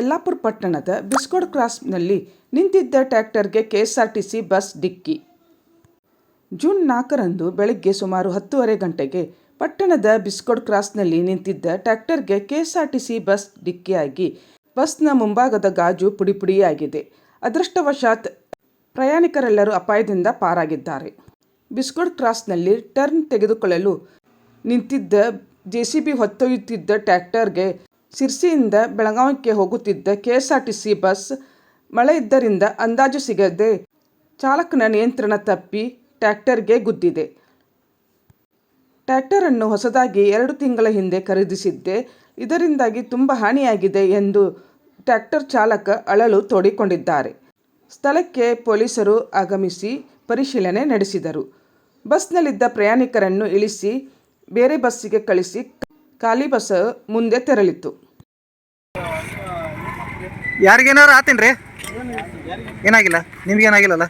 ಯಲ್ಲಾಪುರ ಪಟ್ಟಣದ ಬಿಸ್ಕೋಡ್ ಕ್ರಾಸ್ನಲ್ಲಿ ನಿಂತಿದ್ದ ಟ್ರ್ಯಾಕ್ಟರ್ಗೆ ಕೆಎಸ್ಆರ್ಟಿಸಿ ಬಸ್ ಡಿಕ್ಕಿ. ಜೂನ್ ನಾಲ್ಕರಂದು ಬೆಳಗ್ಗೆ ಸುಮಾರು ಹತ್ತೂವರೆ ಗಂಟೆಗೆ ಪಟ್ಟಣದ ಬಿಸ್ಕೋಡ್ ಕ್ರಾಸ್ನಲ್ಲಿ ನಿಂತಿದ್ದ ಟ್ರ್ಯಾಕ್ಟರ್ಗೆ ಕೆಎಸ್ಆರ್ಟಿಸಿ ಬಸ್ ಡಿಕ್ಕಿಯಾಗಿ ಬಸ್ನ ಮುಂಭಾಗದ ಗಾಜು ಪುಡಿಪುಡಿಯಾಗಿದೆ. ಅದೃಷ್ಟವಶಾತ್ ಪ್ರಯಾಣಿಕರೆಲ್ಲರೂ ಅಪಾಯದಿಂದ ಪಾರಾಗಿದ್ದಾರೆ. ಬಿಸ್ಕೋಡ್ ಕ್ರಾಸ್ನಲ್ಲಿ ಟರ್ನ್ ತೆಗೆದುಕೊಳ್ಳಲು ನಿಂತಿದ್ದ ಜೆಸಿಬಿ ಹೊತ್ತೊಯ್ಯುತ್ತಿದ್ದ ಟ್ರ್ಯಾಕ್ಟರ್ಗೆ ಸಿರ್ಸಿಯಿಂದ ಬೆಳಗಾವಿಗೆ ಹೋಗುತ್ತಿದ್ದ ಕೆಎಸ್ಆರ್ಟಿಸಿ ಬಸ್ ಮಳೆ ಇದ್ದರಿಂದ ಅಂದಾಜು ಸಿಗದೆ ಚಾಲಕನ ನಿಯಂತ್ರಣ ತಪ್ಪಿ ಟ್ರ್ಯಾಕ್ಟರ್ಗೆ ಗುದ್ದಿದೆ. ಟ್ರ್ಯಾಕ್ಟರನ್ನು ಹೊಸದಾಗಿ ಎರಡು ತಿಂಗಳ ಹಿಂದೆ ಖರೀದಿಸಿದ್ದೆ. ಇದರಿಂದಾಗಿ ತುಂಬ ಹಾನಿಯಾಗಿದೆ ಎಂದು ಟ್ರ್ಯಾಕ್ಟರ್ ಚಾಲಕ ಅಳಲು ತೋಡಿಕೊಂಡಿದ್ದಾರೆ. ಸ್ಥಳಕ್ಕೆ ಪೊಲೀಸರು ಆಗಮಿಸಿ ಪರಿಶೀಲನೆ ನಡೆಸಿದರು. ಬಸ್ನಲ್ಲಿದ್ದ ಪ್ರಯಾಣಿಕರನ್ನು ಇಳಿಸಿ, ಬೇರೆ ಬಸ್ಸಿಗೆ ಕಳಿಸಿ ಖಾಲಿ ಬಸ್ ಮುಂದೆ ತೆರಳಿತ್ತು. ಯಾರಿಗೇನಾರು ಆತೇನ್ರಿ? ಏನಾಗಿಲ್ಲ? ನಿಮ್ಗೆ ಏನಾಗಿಲ್ಲ ಬಂದೆ.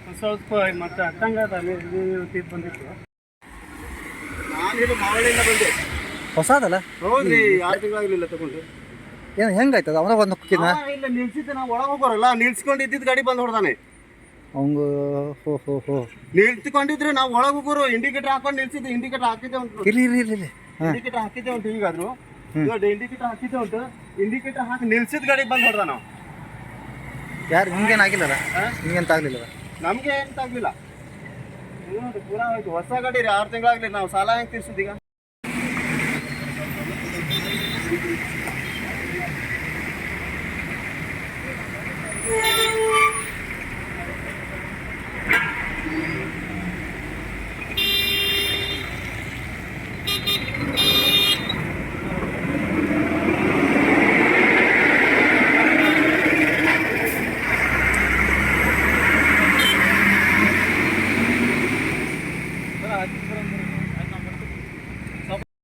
ಹೊಸದಲ್ಲ? ಏನು ಹೆಂಗಾಯ್ತದ? ಅವನ ಒಂದು ಕುಕ್ಕಿನ ಇಲ್ಲ ನಿಲ್ಸಿದ್ದೆ. ನಾವು ಒಳಗೆ ಹೋಗೋರಲ್ಲ ನಿಲ್ಸ್ಕೊಂಡು ಇದ್ದಿದ್ದು ಗಾಡಿ ಬಂದು ಹೊಡ್ದಾನೆ. ಅವಂಗ ಹೋ ಹೋ ಹೋ. ನಿಲ್ಸ್ಕೊಂಡಿದ್ರೆ ನಾವು ಒಳಗೆ ಹೋಗೋರು ಇಂಡಿಕೇಟರ್ ಹಾಕೊಂಡು ನಿಲ್ಸಿದ್ದೆ ಇಂಡಿಕೇಟರ್ ಹಾಕಿದ್ದೆ ಉಂಟು ಇರ್ಲಿ ಇರ್ಲಿ ಇರ್ಲಿ. ಇಂಡಿಕೇಟರ್ ಹಾಕಿದ್ದೆ ಉಂಟು ಈಗಾದ್ರು ಇಂಡಿಕೇಟರ್ ಹಾಕಿದ್ದೆ ಉಂಟು. ಇಂಡಿಕೇಟರ್ ಹಾಕಿ ನಿಲ್ಸಿದ ಗಾಡಿ ಬಂದು ಹೊಡ್ದ ನಾವು. ಯಾರು ನಿಮ್ಗೇನಾಗಿಲ್ಲಲ್ಲ ನಿಮ್ಗೇಂತ ಆಗ್ಲಿಲ್ಲಲ್ಲ? ಆಗಲಿಲ್ಲ ಎಂತ ಆಗ್ಲಿಲ್ಲ. ಪೂರಾ ಹೋಯ್ತು. ಹೊಸ ಗಾಡಿ ರೀ ಆರು ತಿಂಗಳಾಗ್ಲಿ ನಾವು ಸಾಲ ಹೆಂಗೆ ತೀರ್ಸಿದ್ದು aqui para